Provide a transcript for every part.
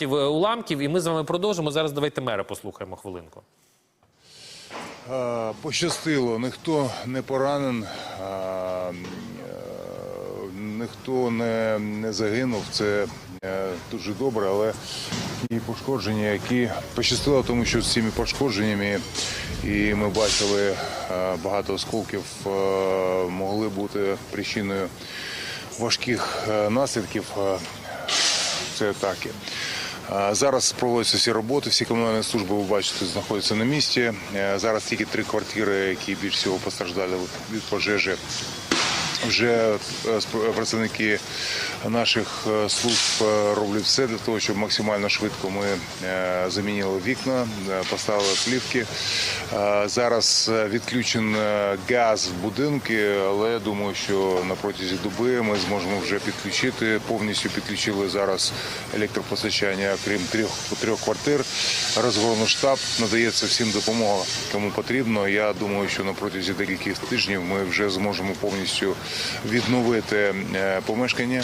уламків, і ми з вами продовжимо. Зараз давайте мера послухаємо хвилинку. Е, Пощастило, ніхто не поранен, е, е, ніхто не, загинув. Це е, дуже добре, але і пошкодження, які пощастило, тому що з цими пошкодженнями, і ми бачили е, багато осколків, е, могли бути причиною важких е, наслідків. е, цієї атаки. Зараз проводяться всі роботи, всі комунальні служби, ви бачите, знаходяться на місці. Е, Зараз тільки три квартири, які більш всього постраждали від пожежі. Вже е, працівники наших е, служб е, роблять все для того, щоб максимально швидко ми замінили вікна, поставили плівки. Зараз відключений газ в будинки, але я думаю, що на протязі доби ми зможемо вже підключити. Повністю підключили зараз електропостачання, крім трьох трьох квартир. Розгорну штаб надається всім допомога, кому потрібно. Я думаю, що на протязі декількох тижнів ми вже зможемо повністю відновити е, помешкання.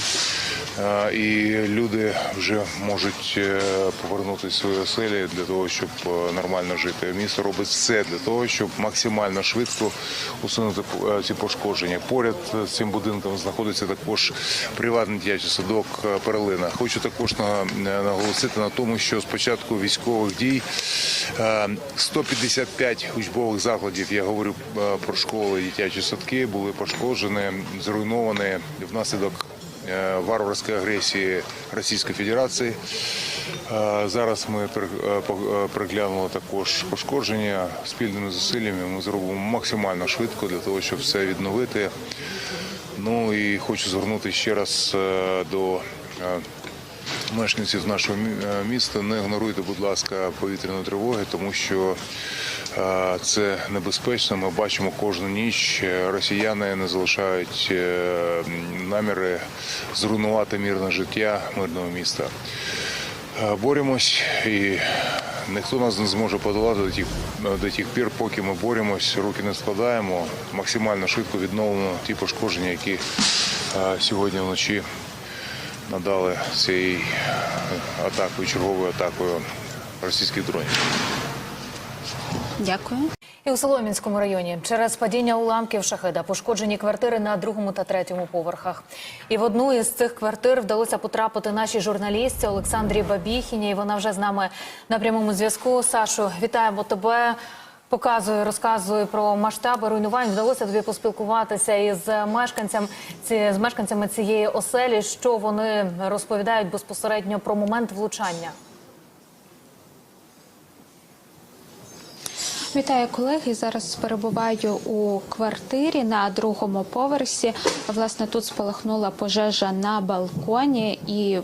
І люди вже можуть е, повернутися в свої оселі для того, щоб е, нормально жити. Місто робить все для того, щоб максимально швидко усунути е, ці пошкодження. Поряд з цим будинком знаходиться також приватний дитячий садок Перлина. Хочу також наголосити на тому, що з початку військових дій е, 155 учбових закладів, я говорю про школи, дитячі садки, були пошкоджені, зруйновані внаслідок варварської агресії Російської Федерації. Е, Зараз ми приглянули е, е, переглянули також пошкодження спільними зусиллями. Ми зробимо максимально швидко для того, щоб все відновити. Ну і хочу звернутися ще раз е, до е, мешканців нашого е, міста. Не ігноруйте, будь ласка, повітряної тривоги, тому що е, це небезпечно. Ми бачимо кожну ніч. Росіяни не залишають е, наміри зруйнувати мирне життя мирного міста. Боремось і ніхто нас не зможе подолати до тих, до тих пір, поки ми боремось, руки не складаємо, максимально швидко відновлено ті пошкодження, які сьогодні вночі надали цією атакою, черговою атакою російських дронів. Дякую. І у Солом'янському районі через падіння уламків шахеда пошкоджені квартири на другому та третьому поверхах. І в одну із цих квартир вдалося потрапити нашій журналістці Олександрі Бабіхіні. І вона вже з нами на прямому зв'язку. Сашу, вітаємо тебе. Показую, розказую про масштаби руйнувань. Вдалося тобі поспілкуватися із мешканцям ці з мешканцями цієї оселі. Що вони розповідають безпосередньо про момент влучання? Вітаю колеги. Зараз перебуваю у квартирі на другому поверсі. Власне, тут спалахнула пожежа на балконі і.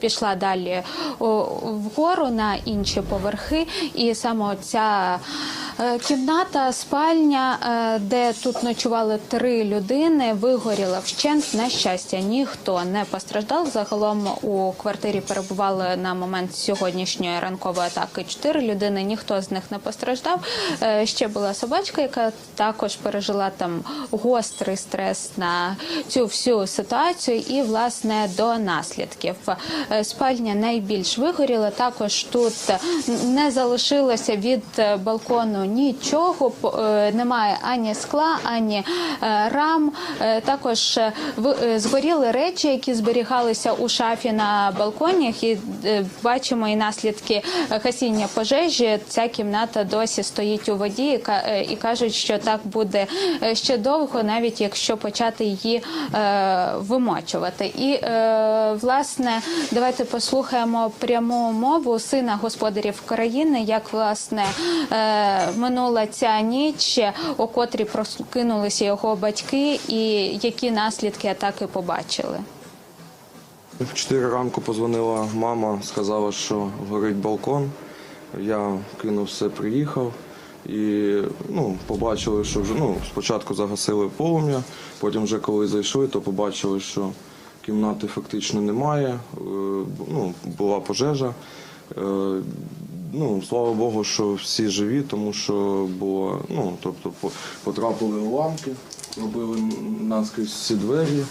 Пішла далі вгору на інші поверхи, і саме ця кімната, спальня, е, де тут ночували три людини, вигоріла вщент. На щастя, ніхто не постраждав. Загалом у квартирі перебували на момент сьогоднішньої ранкової атаки чотири людини. Ніхто з них не постраждав. Е, Ще була собачка, яка також пережила там гострий стрес на цю всю ситуацію, і власне до наслідків. Е, Спальня найбільш вигоріла. Також тут не залишилося від е, балкону нічого. Е, Немає ані скла, ані е, рам. Е, Також згоріли речі, які зберігалися у шафі на балконі. І бачимо і наслідки гасіння пожежі. Ця кімната досі стоїть у воді і ка- і кажуть, що так буде ще довго, навіть якщо почати її вимочувати. І власне, давайте послухаємо пряму мову сина господарів країни, як власне минула ця ніч, о котрій прокинулися його батьки, і які наслідки атаки побачили. В 4 ранку позвонила мама, сказала, що горить балкон. Я кинув все, приїхав і ну, побачили, що вже ну, спочатку загасили полум'я, потім вже коли зайшли, то побачили, що кімнати фактично немає. Е, Ну, була пожежа. Е, Ну, слава Богу, що всі живі, тому що було, ну, тобто потрапили уламки, робили наскрізь всі двері.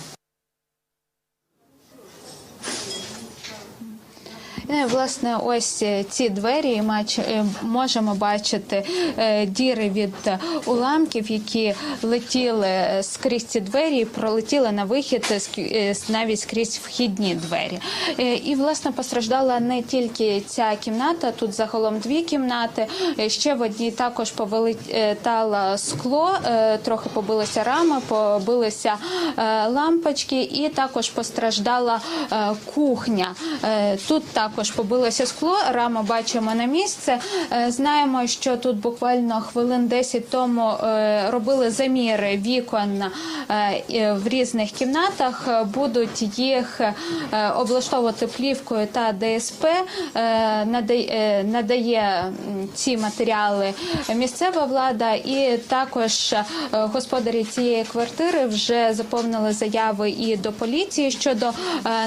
Власне, ось е, ці двері і е, можемо бачити е, діри від уламків, які летіли скрізь ці двері, і пролетіли на вихід е, е, навіть скрізь вхідні двері. Е, І власне постраждала не тільки ця кімната, тут загалом дві кімнати. Е, Ще в одній також повилетало скло, е, трохи побилися рами, побилися е, лампочки, і також постраждала е, кухня. Е, Тут також побилося скло. Рама бачимо на місце. Е, Знаємо, що тут буквально хвилин 10 тому е, робили заміри вікон е, в різних кімнатах. Будуть їх облаштовувати плівкою та ДСП. Надає- ці матеріали місцева влада, і також господарі цієї квартири вже заповнили заяви і до поліції щодо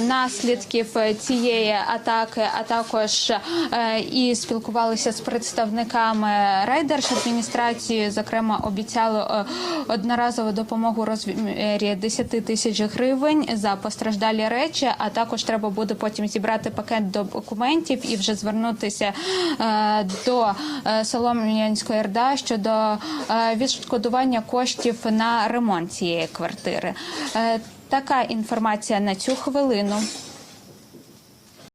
наслідків цієї атаки, а також е, і спілкувалися з представниками райдержадміністрації. Зокрема, обіцяли е, одноразову допомогу розмірі 10 тисяч гривень за постраждалі речі. А також треба буде потім зібрати пакет документів і вже звернутися е, до Солом'янської РДА щодо відшкодування коштів на ремонт цієї квартири. Така інформація на цю хвилину.